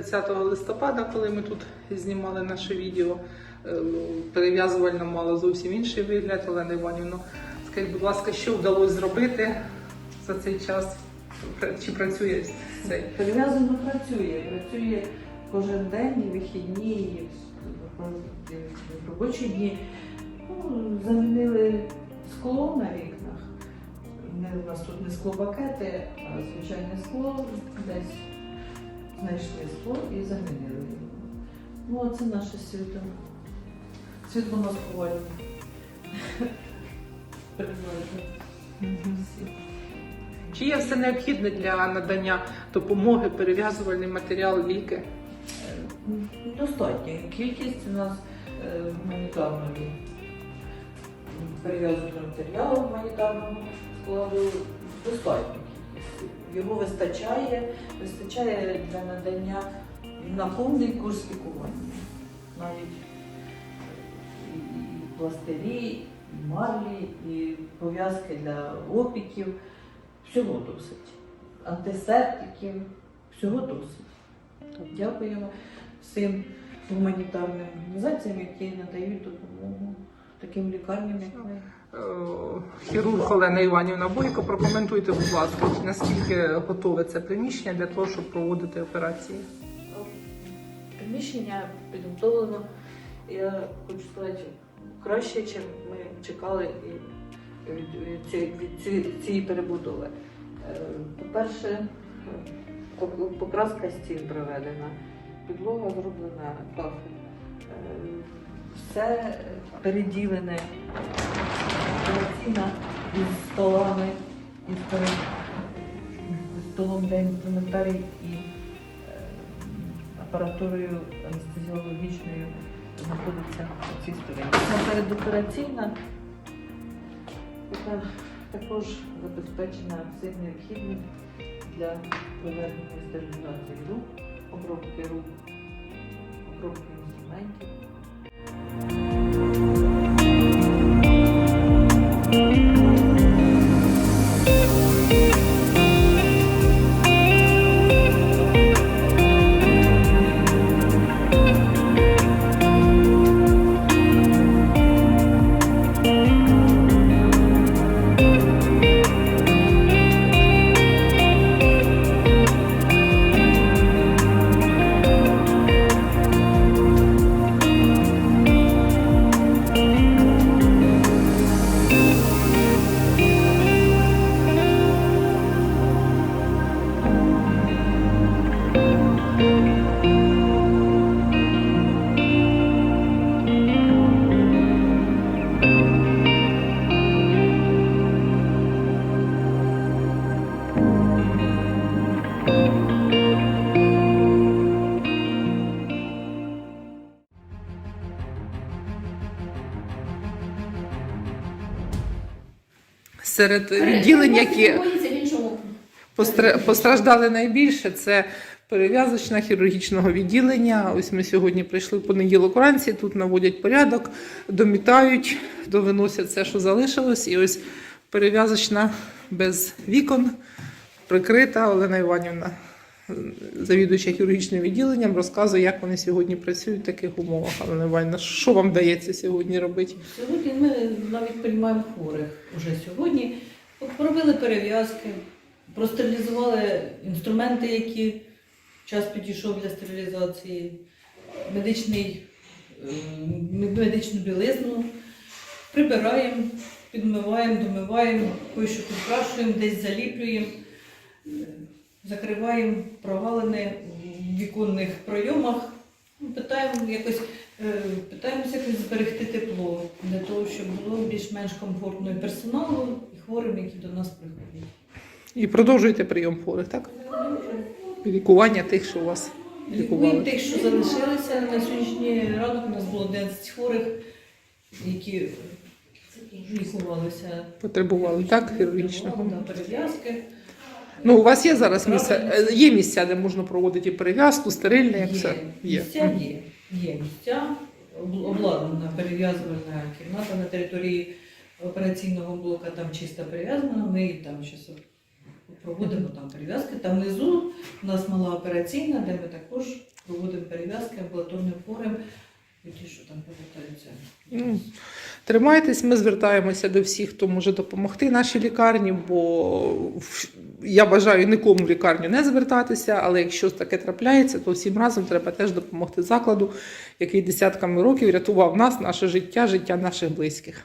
30 листопада, коли ми тут знімали наше відео. Е, Перев'язувальна мала зовсім інший вигляд, Олена Іванівна. Скажіть, будь ласка, що вдалося зробити за цей час? Чи працює цей? Перев'язано працює, працює кожен день, вихідні, робочі дні. Ну, замінили скло на вікнах. У нас тут не склопакети, а звичайне скло. Десь знайшли скло і замінили його. Ну, а це наше світло. Світло маскування. Чи є все необхідне для надання допомоги, перев'язувальний матеріал, ліки? Достатня кількість у нас е, гуманітарної перев'язаного матеріалу гуманітарного складу достатня кількість. Його вистачає, вистачає для надання на повний курс лікування. Навіть і, пластирі, і марлі, і пов'язки для опіків. Всього досить. Антисептиків, всього досить. Дякуємо всім гуманітарним організаціям, які надають допомогу таким лікарням, як ми. Е, Хірург Олена Іванівна Бойко, прокоментуйте, будь ласка, наскільки готове це приміщення для того, щоб проводити операції? Приміщення підготовлено, я хочу сказати, краще, ніж ми чекали від, від, цієї- від цієї перебудови. Е, По-перше, е, покраска стін проведена, підлога зроблена кафель. Все переділене, операційна із столами, із столом для інструментарій і е, апаратурою анестезіологічною знаходиться у цій стороні. Передопераційна яка також забезпечена всім необхідним для проведення стерилізації рук, обробки рук, обробки інструментів. you Серед відділень, які постраждали найбільше, це перев'язочна хірургічного відділення. Ось ми сьогодні прийшли в понеділок вранці, тут наводять порядок, домітають, довиносять все, що залишилось. І ось перев'язочна без вікон, прикрита Олена Іванівна, завідуюча хірургічним відділенням, розказує, як вони сьогодні працюють в таких умовах. Олена Іванівна, що вам вдається сьогодні робити? Сьогодні ми навіть приймаємо хворих уже сьогодні. Пробили перев'язки, простерилізували інструменти, які час підійшов для стерилізації, медичний, медичну білизну, прибираємо, підмиваємо, домиваємо, кое-що підкрашуємо, десь заліплюємо, закриваємо прогалини в віконних пройомах. Ну, Питаємо якось Е, Питаємося якось зберегти тепло для того, щоб було більш-менш комфортно і персоналу, і хворим, які до нас приходять. І продовжуєте прийом хворих, так? Лікування тих, що у вас Лікуємо тих, що залишилися. На сьогоднішній ранок у нас було 11 хворих, які лікувалися. Потребували, так, хірургічного? Перев'язки. Ну, у вас є зараз місця, е, є місця, де можна проводити перев'язку, стерильне, як все? Є. Місця є. Є місця, об- обладнана перев'язувальна кімната на території операційного блока, там чисто перев'язана, ми її там зараз проводимо там перев'язки. Там внизу у нас мала операційна, де ми також проводимо перев'язки амбулаторним хворим, Ну, Тримайтесь, ми звертаємося до всіх, хто може допомогти нашій лікарні, бо я бажаю нікому в лікарню не звертатися, але якщо таке трапляється, то всім разом треба теж допомогти закладу, який десятками років рятував нас, наше життя, життя наших близьких.